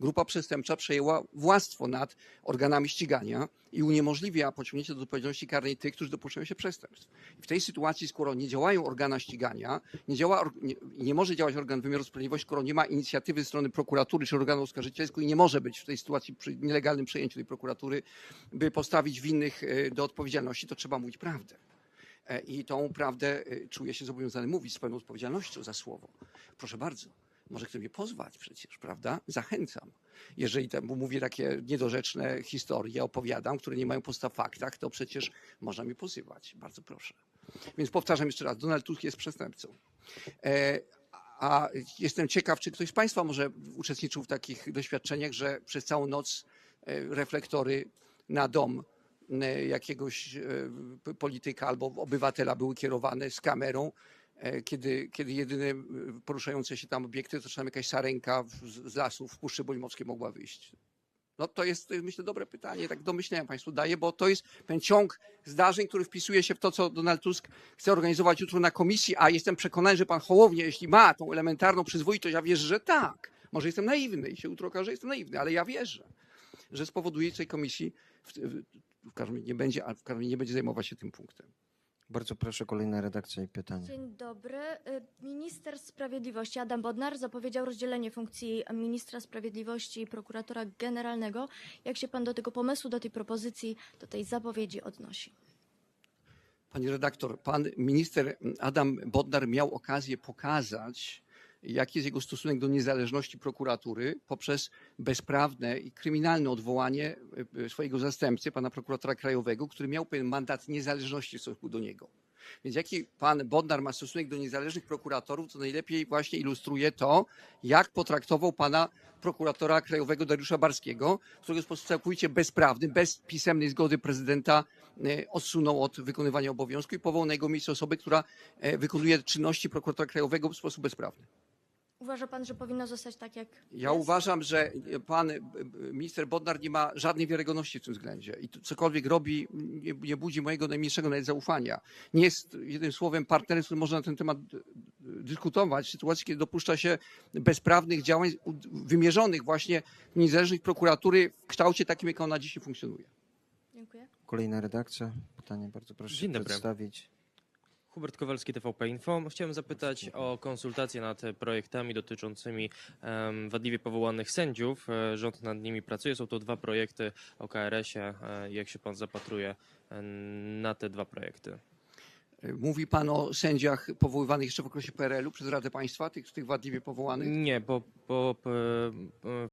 grupa przestępcza przejęła władztwo nad organami ścigania i uniemożliwia pociągnięcie do odpowiedzialności karnej tych, którzy dopuszczają się przestępstw. W tej sytuacji, skoro nie działają organa ścigania, nie, działa, nie, nie może działać organ wymiaru sprawiedliwości, skoro nie ma inicjatywy strony prokuratury czy organu oskarżycielskiego i nie może być w tej sytuacji przy nielegalnym przejęciu tej prokuratury, by postawić winnych e, do odpowiedzialności, to trzeba mówić prawdę. E, I tą prawdę e, czuję się zobowiązany mówić z pełną odpowiedzialnością za słowo. Proszę bardzo. Może kto mnie pozwać przecież, prawda? Zachęcam. Jeżeli tam mówię takie niedorzeczne historie, opowiadam, które nie mają podstaw w faktach, to przecież można mnie pozywać. Bardzo proszę. Więc powtarzam jeszcze raz, Donald Tusk jest przestępcą. E, a jestem ciekaw, czy ktoś z Państwa może uczestniczył w takich doświadczeniach, że przez całą noc e, reflektory na dom e, jakiegoś e, polityka albo obywatela były kierowane z kamerą, kiedy, kiedy jedyne e, poruszające się tam obiekty to czasem jakaś sarenka z z lasów w Puszczy Bolimowskiej mogła wyjść. No to jest, e, myślę, dobre pytanie, tak do myślenia Państwu daję, bo to jest ten ciąg zdarzeń, który wpisuje się w to, co Donald Tusk chce organizować jutro na komisji, a jestem przekonany, że Pan Hołownia, jeśli ma tą elementarną przyzwoitość, ja wierzę, że tak. Może jestem naiwny i się jutro okaże, że jestem naiwny, ale ja wierzę, że spowoduje tej komisji, w, w, w każdym nie będzie, a w każdym nie będzie zajmować się tym punktem. Bardzo proszę, kolejna redakcja i pytanie. Dzień dobry. Y, Minister Sprawiedliwości Adam Bodnar zapowiedział rozdzielenie funkcji ministra sprawiedliwości i prokuratora generalnego. Jak się pan do tego pomysłu, do tej propozycji, do tej zapowiedzi odnosi? Pani redaktor, pan minister Adam Bodnar miał okazję pokazać, jaki jest jego stosunek do niezależności prokuratury poprzez bezprawne i kryminalne odwołanie e, swojego zastępcy, pana prokuratora krajowego, który miał pewien mandat niezależności w stosunku do niego. Więc jaki pan Bodnar ma stosunek do niezależnych prokuratorów, to najlepiej właśnie ilustruje to, jak potraktował pana prokuratora krajowego Dariusza Barskiego, którego w sposób całkowicie bezprawny, bez pisemnej zgody prezydenta e, odsunął od wykonywania obowiązku i powołał na jego miejsce osobę, która e, wykonuje czynności prokuratora krajowego w sposób bezprawny. Uważa pan, że powinno zostać tak, jak Ja jest? uważam, że pan e, minister Bodnar nie ma żadnej wiarygodności w tym względzie i to, cokolwiek robi, nie, nie budzi mojego najmniejszego nawet zaufania. Nie jest jednym słowem partnerem, z którym można na ten temat dyskutować w sytuacji, kiedy dopuszcza się bezprawnych działań wymierzonych właśnie w niezależność prokuratury w kształcie takim, jak ona dzisiaj funkcjonuje. Dziękuję. Kolejna redakcja, pytanie bardzo proszę Dzień dobry. przedstawić. Hubert Kowalski, TVP Info. Chciałem zapytać o konsultacje nad projektami dotyczącymi em, wadliwie powołanych sędziów. E, Rząd nad nimi pracuje. Są to dwa projekty o KRS-ie. E, Jak się pan zapatruje e, na te dwa projekty? Mówi pan o sędziach powoływanych jeszcze w okresie PRL-u przez Radę Państwa, tych, tych wadliwie powołanych? Nie, bo, bo e,